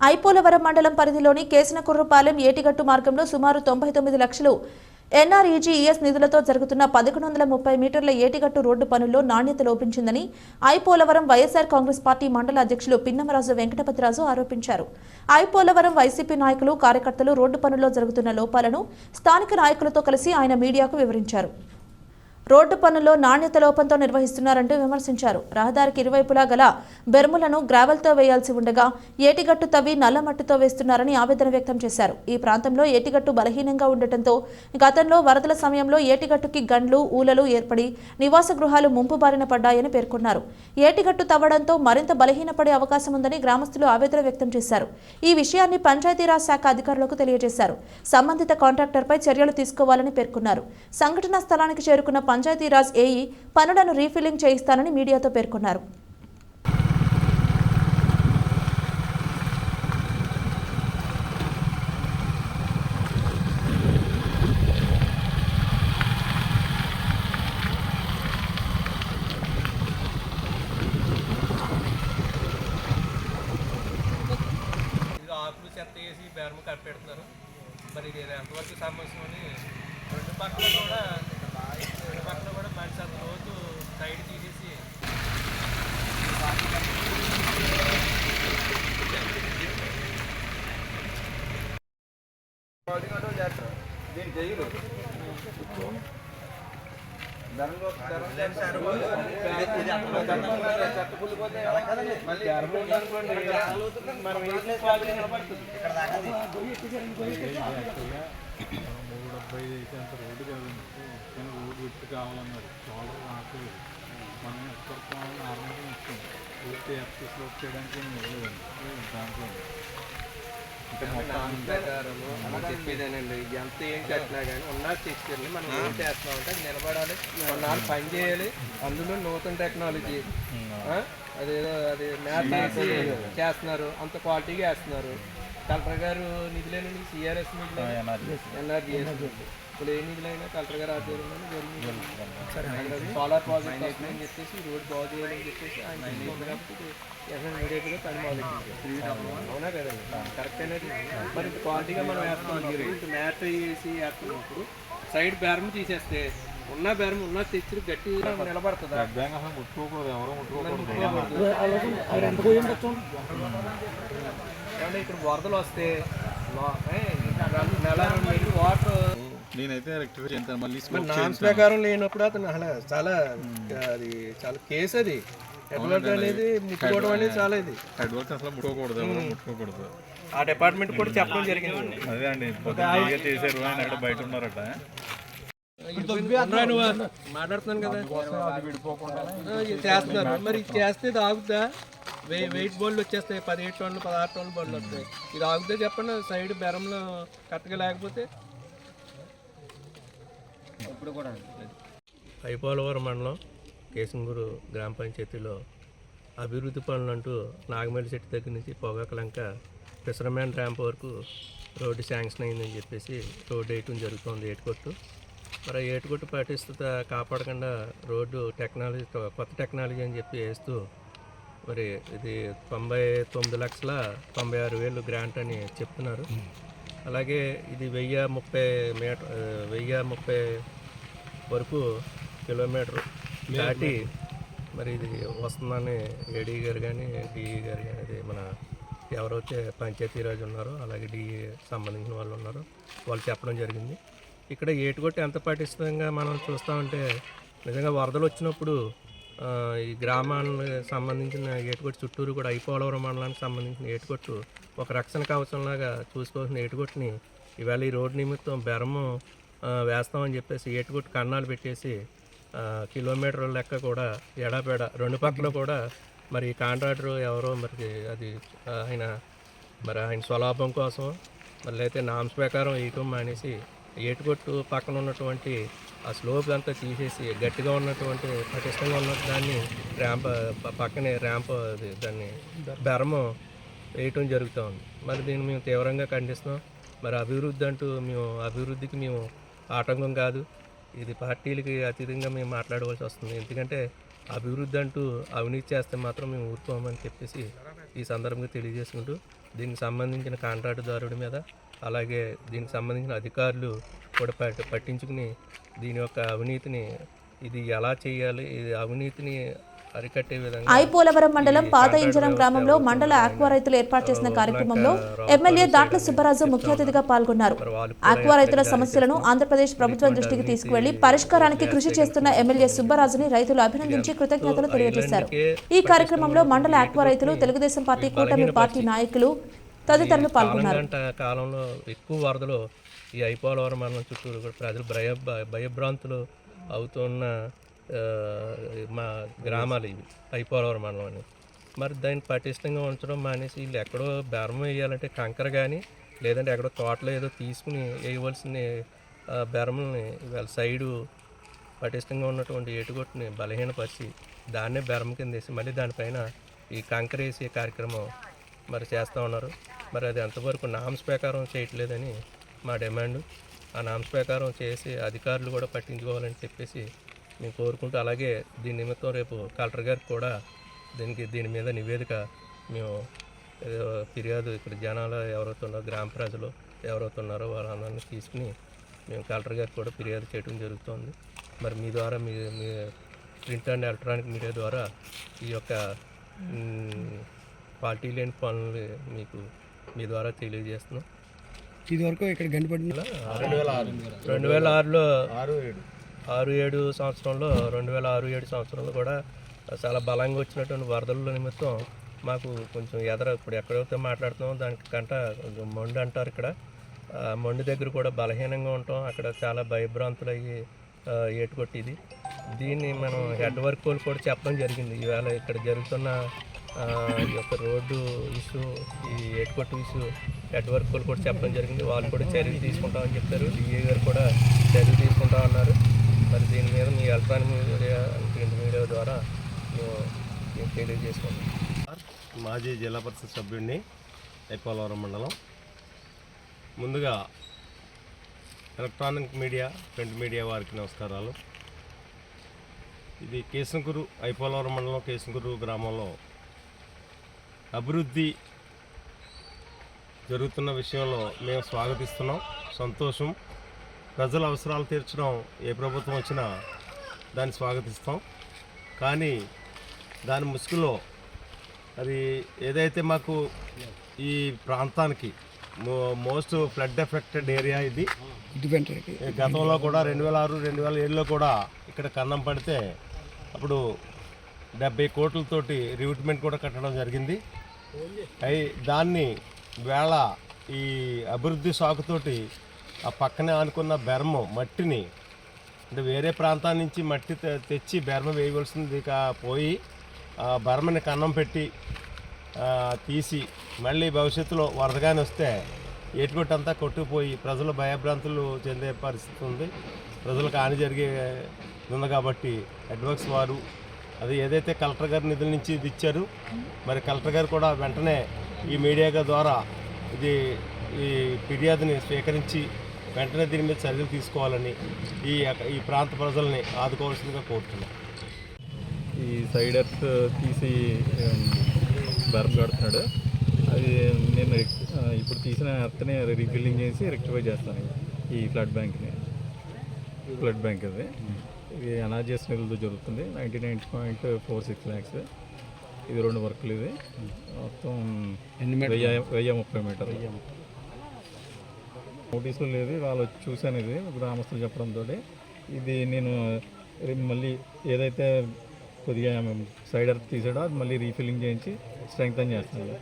ఐపోలవరం మండలం పరిధిలోని కేసినకుర్రపాలెం ఏటిగట్టు మార్గంలో సుమారు తొంభై తొమ్మిది లక్షలు ఎన్ఆర్ఈజీఈఎస్ నిధులతో జరుగుతున్న పదకొండు వందల ముప్పై మీటర్ల ఏటిగట్టు రోడ్డు పనుల్లో నాణ్యత లోపించిందని ఐపోలవరం వైఎస్ఆర్ కాంగ్రెస్ పార్టీ మండల అధ్యక్షులు పిన్నమరాజు వెంకటపతిరాజు ఆరోపించారు. ఐపోలవరం వైసీపీ నాయకులు కార్యకర్తలు రోడ్డు పనుల్లో జరుగుతున్న లోపాలను స్థానిక నాయకులతో కలిసి ఆయన మీడియాకు వివరించారు. రోడ్డు పనుల్లో నాణ్యత లోపంతో నిర్వహిస్తున్నారంటూ విమర్శించారు. రహదారికి ఇరువైపులా గల బెర్ములను గ్రావెల్తో వేయాల్సి ఉండగా ఏటిగట్టు తవ్వి నల్లమట్టితో వేస్తున్నారని ఆవేదన వ్యక్తం చేశారు. ఈ ప్రాంతంలో ఏటిగట్టు బలహీనంగా ఉండటంతో గతంలో వరదల సమయంలో ఏటిగట్టుకి గండ్లు ఊలలు ఏర్పడి నివాస గృహాలు ముంపు బారిన పడ్డాయని పేర్కొన్నారు. ఏటిగట్టు తవ్వడంతో మరింత బలహీనపడే అవకాశం ఉందని గ్రామస్తులు ఆవేదన వ్యక్తం చేశారు. ఈ విషయాన్ని పంచాయతీరాజ్ శాఖ అధికారులకు తెలియజేశారు. సంబంధిత కాంట్రాక్టర్పై చర్యలు తీసుకోవాలని పేర్కొన్నారు. సంఘటనా స్థలానికి చేరుకున్న పంచాయతీరాజ్ ఏఈ పనులను రీఫిల్లింగ్ చేయిస్తానని మీడియాతో పేర్కొన్నారు. ఇది చెత్త వేసి బేరము కప్పెడుతున్నారు. మరి ఇది ఎంతవరకు సమస్య అని రెండు పక్కల కూడా రెండు పక్కల కూడా మనిషి అంత లోతు సైడ్ తీసేసి దీన్ని చేయరు మూడు డెబ్బై అయితే అంత రోడ్డు కాదండి కానీ రోడ్డు విట్టు కావాలన్నారు షోల్డర్ రావట్లేదు మనం ఎక్కడ కావాలని నార్మల్గా ఇచ్చాం పూర్తి ఎఫ్టీ చేయడానికి దాంట్లో అంటే మొత్తం ప్రకారము అలా చెప్పేదేనండి ఎంత ఏం కట్టినా కానీ ఉన్నా తీసుకెళ్ళి మనం ఏం చేస్తున్నామంటే అది నిలబడాలి. కొన్నాళ్ళు పని చేయాలి. అందులో నూతన టెక్నాలజీ? అదేదో అది మ్యాప్ వేసి చేస్తున్నారు. అంత క్వాలిటీగా వేస్తున్నారు. కలెక్టర్ గారు నిధులేనండి సిఆర్ఎస్ నిధులు ఎన్ఆర్జీఎస్ ఇప్పుడు ఏ నిధులైనా కలెక్టర్ గారు ఆధ్వర్యంలో జరిగింది సోలార్ ప్రాజెక్ట్ వస్తుందని చెప్పేసి రోడ్ బాగు చేయాలని చెప్పేసి ఆయన కాబట్టి ఇమీడియట్గా పని మొదలెట్టింది అవునా కదండి కరెక్ట్ అనేది మరి క్వాలిటీగా మనం ఇంత మ్యాట్ వేసి వేస్తున్నప్పుడు సైడ్ బేరం తీసేస్తే ఉన్న బేరం ఉన్న తెచ్చి గట్టిగా నిలబడుతుందా ముట్టుకోకూడదు ఎవరో ముట్టుకోకూడదు ఏమంటే ఇక్కడ వరదలు వస్తే నెల రెండు నెలలు వాటర్ నేనైతే రెక్టిఫై చేస్తాను మళ్ళీ మరి స్లోప్ నామ్స్ ప్రకారం లేనప్పుడు అతను చాలా అది చాలా కేసు అది. ఎటువంటి అనేది ముట్టుకోవడం అనేది చాలా ఇది. అసలు ముట్టుకోకూడదు ఎవరో ముట్టుకోకూడదు. ఆ డిపార్ట్మెంట్ కూడా చెప్పడం జరిగింది. అదే అండి చేశారు ఆయన అక్కడ బయట ఉన్నారట. మాట్లాడుతున్నాను కదా. చేస్తున్నారు. మరి చేస్తే ఇది వెయిట్ బోల్డ్ వచ్చేస్తాయి. పదిహేడు టన్నులు పదహారు టన్నులు బోల్డ్ వస్తాయి. ఇది ఆగుద్దా చెప్పండి సైడ్ బెరంలో కరెక్ట్గా లేకపోతే? ఐపోలవరం మండలం కేశంగూరు గ్రామ పంచాయతీలో అభివృద్ధి పనులు అంటూ నాగమల్లి చెట్టు దగ్గర నుంచి పొగాకలంక ఫిషర్మ్యాన్ ర్యాంప్ వరకు రోడ్డు శాంక్షన్ అయిందని చెప్పేసి రోడ్డు వేయటం జరుగుతుంది ఏటుకొట్టు. మరి ఆ ఏటుకొట్టు పాటిస్తుత కాపాడకుండా రోడ్డు టెక్నాలజీ కొత్త టెక్నాలజీ అని చెప్పి వేస్తూ మరి ఇది తొంభై తొమ్మిది లక్షల తొంభై ఆరు వేలు గ్రాంట్ అని చెప్తున్నారు. అలాగే ఇది వెయ్యి ముప్పై మీటర్ వెయ్యి ముప్పై వరకు కిలోమీటర్ దాటి మరి ఇది వస్తుందని ఏడీ గారు కానీ డిఈ గారు కానీ అది మన ఎవరైతే పంచాయతీరాజ్ ఉన్నారో అలాగే డిఈ సంబంధించిన వాళ్ళు ఉన్నారో వాళ్ళు చెప్పడం జరిగింది. ఇక్కడ ఏటుకొట్టి ఎంత పటిష్టంగా మనం చూస్తామంటే నిజంగా వరదలు వచ్చినప్పుడు ఈ గ్రామాలకు సంబంధించిన ఏటుకొట్టు చుట్టూరు కూడా ఐపోలవరం మండలానికి సంబంధించిన ఏటుకొట్టు ఒక రక్షణ కవచంలాగా చూసుకోవాల్సిన ఏటుకొట్టుని ఈవేళ ఈ రోడ్డు నిమిత్తం బెరము వేస్తామని చెప్పేసి ఏటుకొట్టు కన్నాలు పెట్టేసి ఆ, కిలోమీటర్ల లెక్క కూడా ఎడాపెడ రెండు పక్కల కూడా మరి కాంట్రాక్టర్ ఎవరో మరి అది ఆయన మరి ఆయన స్వలాభం కోసం మళ్ళీ అయితే నామ్స్ ప్రకారం వేయటం మానేసి ఏటుకొట్టు పక్కన ఉన్నటువంటి ఆ స్లోప్ అంతా తీసేసి గట్టిగా ఉన్నటువంటి పటిష్టంగా ఉన్న దాన్ని ర్యాంప్ పక్కనే ర్యాంప్ అది దాన్ని బెరము వేయటం జరుగుతూ ఉంది. మరి దీన్ని మేము తీవ్రంగా ఖండిస్తున్నాం. మరి అభివృద్ధి అంటూ మేము అభివృద్ధికి మేము ఆటంకం కాదు. ఇది పార్టీలకి అతీతంగా మేము మాట్లాడవలసి వస్తుంది. ఎందుకంటే అభివృద్ధి అంటూ అవినీతి చేస్తే మాత్రం మేము ఊరుకోమని చెప్పేసి ఈ సందర్భంగా తెలియజేసుకుంటూ దీనికి సంబంధించిన కాంట్రాక్టుదారుడి మీద అలాగే దీనికి సంబంధించిన అధికారులు కూడా పట్- పట్టించుకుని దీని యొక్క అవినీతిని ఇది ఎలా చేయాలి ఇది అవినీతిని ఐపోలవరం మండలం పాత ఇంజనం గ్రామంలో మండల ఆక్వా రైతులు ఏర్పాటు చేసిన కార్యక్రమంలో ఎమ్మెల్యే దాట్ల సుబ్బరాజు ముఖ్య అతిథిగా పాల్గొన్నారు. ఆక్వా రైతుల సమస్యలను ఆంధ్రప్రదేశ్ ప్రభుత్వం దృష్టికి తీసుకువెళ్ళి పరిష్కారానికి కృషి చేస్తున్న ఎమ్మెల్యే సుబ్బరాజుని రైతులు అభినందించి కృతజ్ఞతలు తెలియజేశారు. ఈ కార్యక్రమంలో మండల ఆక్వా రైతులు తెలుగుదేశం పార్టీ కూటమి పార్టీ నాయకులు తదితరులు పాల్గొన్నారు. కాలంలో ఎక్కువ వరదలు ఈ ఐపోలవరం మండలం చుట్టూరు కూడా ప్రజలు భయ భయభ్రాంతులు అవుతున్న మా గ్రామాలు ఇవి ఐపోలవరం మండలం అని. మరి దాన్ని పటిష్టంగా ఉంచడం మానేసి వీళ్ళు ఎక్కడో బెరం వేయాలంటే కంకర కానీ లేదంటే ఎక్కడో తోటలో ఏదో తీసుకుని వేయవలసిన బెరముల్ని వాళ్ళ సైడు పటిష్టంగా ఉన్నటువంటి ఏటుగొట్టుని బలహీనపరిచి దాన్నే బెరం కింద వేసి మళ్ళీ దానిపైన ఈ కంకర వేసే కార్యక్రమం మరి చేస్తూ ఉన్నారు. మరి అది ఎంతవరకు నామ్స్ ప్రకారం చేయట్లేదని మా డిమాండ్ ఆ నామ్స్ ప్రకారం చేసి అధికారులు కూడా పట్టించుకోవాలని చెప్పేసి మేము కోరుకుంటూ అలాగే దీని నిమిత్తం రేపు కలెక్టర్ గారికి కూడా దీనికి దీని మీద నివేదిక మేము ఫిర్యాదు ఇక్కడ జనాలు ఎవరైతే ఉన్నారో గ్రామ ప్రజలు ఎవరైతే ఉన్నారో వాళ్ళందరినీ తీసుకుని మేము కలెక్టర్ గారికి కూడా ఫిర్యాదు చేయడం జరుగుతుంది. మరి మీ ద్వారా మీ మీ ప్రింట్ అండ్ ఎలక్ట్రానిక్ మీడియా ద్వారా ఈ యొక్క క్వాలిటీ లేని పనులు మీకు మీ ద్వారా తెలియజేస్తున్నాం. ఇదివరకు ఇక్కడ గండిపడి రెండు వేల ఆరులో ఆరు ఏడు. ఆరు ఏడు సంవత్సరంలో రెండు వేల ఆరు ఏడు సంవత్సరంలో కూడా చాలా బలంగా వచ్చినటువంటి వరదల నిమిత్తం మాకు కొంచెం ఎదర ఇప్పుడు ఎక్కడైతే మాట్లాడుతున్నామో దానికంట కొంచెం మొండి అంటారు ఇక్కడ. మొండి దగ్గర కూడా బలహీనంగా ఉంటాం. అక్కడ చాలా భయభ్రాంతులు అయ్యి ఏటుకొట్టిది. దీన్ని మనం హెడ్ వర్క్ కూడా చెప్పడం జరిగింది. ఈవేళ ఇక్కడ జరుగుతున్న ఈ యొక్క రోడ్డు ఇష్యూ ఈ ఎయిర్పోర్ట్ ఇష్యూ హెడ్ వాళ్ళు కూడా చెప్పడం జరిగింది. వాళ్ళు కూడా చర్యలు తీసుకుంటామని చెప్పారు. డిఏ గారు కూడా చర్యలు తీసుకుంటా ఉన్నారు మరి దీని మీద మీ ఎలక్ట్రానిక్ మీడియా ప్రింట్ మీడియా ద్వారా మేము మీకు తెలియజేసుకుంటాం? మాజీ జిల్లా పరిషత్ సభ్యుడిని ఐపోలవరం మండలం. ముందుగా ఎలక్ట్రానిక్ మీడియా ప్రింట్ మీడియా వారికి నమస్కారాలు. ఇది కేశంకూరు ఐపోలవరం మండలం కేశంకూరు గ్రామంలో అభివృద్ధి జరుగుతున్న విషయంలో మేము స్వాగతిస్తున్నాం. సంతోషం. ప్రజల అవసరాలు తీర్చడం ఏ ప్రభుత్వం వచ్చినా దాన్ని స్వాగతిస్తాం. కానీ దాని ముసుగులో అది ఏదైతే మాకు ఈ ప్రాంతానికి మోస్ట్ ఫ్లడ్ ఎఫెక్టెడ్ ఏరియా ఇది. గతంలో కూడా రెండు వేల ఆరు రెండు వేల ఏడులో కూడా ఇక్కడ కన్నం పడితే అప్పుడు డెబ్బై కోట్లతోటి రిక్రూట్మెంట్ కూడా కట్టడం జరిగింది. అయి దాన్ని వేళ ఈ అభివృద్ధి సాకుతోటి ఆ పక్కనే ఆనుకున్న బెర్మ మట్టిని అంటే వేరే ప్రాంతాల నుంచి మట్టి తె- తెచ్చి బెర్మ వేయవలసింది పోయి ఆ బర్మని కన్నం పెట్టి తీసి మళ్ళీ భవిష్యత్తులో వరదగానే వస్తే ఏటుకొట్టంతా కొట్టుకుపోయి ప్రజలు భయభ్రాంతులు చెందే పరిస్థితి ఉంది. ప్రజలకు హాని జరిగే ఉంది కాబట్టి అడ్వర్క్స్ వారు అది ఏదైతే కలెక్టర్ గారి నిధుల నుంచి ఇది ఇచ్చారు మరి కలెక్టర్ గారు కూడా వెంటనే ఈ మీడియా ద్వారా ఇది ఈ ఫిర్యాదుని స్వీకరించి వెంటనే దీని మీద చర్యలు తీసుకోవాలని ఈ ఈ ప్రాంత ప్రజల్ని ఆదుకోవాల్సిందిగా కోరుతున్నాను ఈ సైడ్ ఎర్త్ తీసి బర్మ్ కడుతున్నాడు. అది నేను ఇప్పుడు తీసిన ఎర్త్ని రీఫిల్లింగ్ చేసి రెక్టిఫై చేస్తాను. ఈ ఫ్లడ్ బ్యాంక్ని. ఫ్లడ్ బ్యాంక్ అది. ఇది అనాజెస్ నిధులతో జరుగుతుంది. Ninety nine point four six lakhs ఇది రెండు వర్కులు ఇది. మొత్తం వెయ్యి వెయ్యి ముప్పై మీటర్ నోటీసులు లేదు వాళ్ళు చూశాను ఇది గ్రామస్తులు చెప్పడంతో ఇది నేను మళ్ళీ ఏదైతే కొద్దిగా సైడ్ ఎర్త్ తీసాడో అది మళ్ళీ రీఫిల్లింగ్ చేయించి స్ట్రెంగ్తన్ చేస్తాను.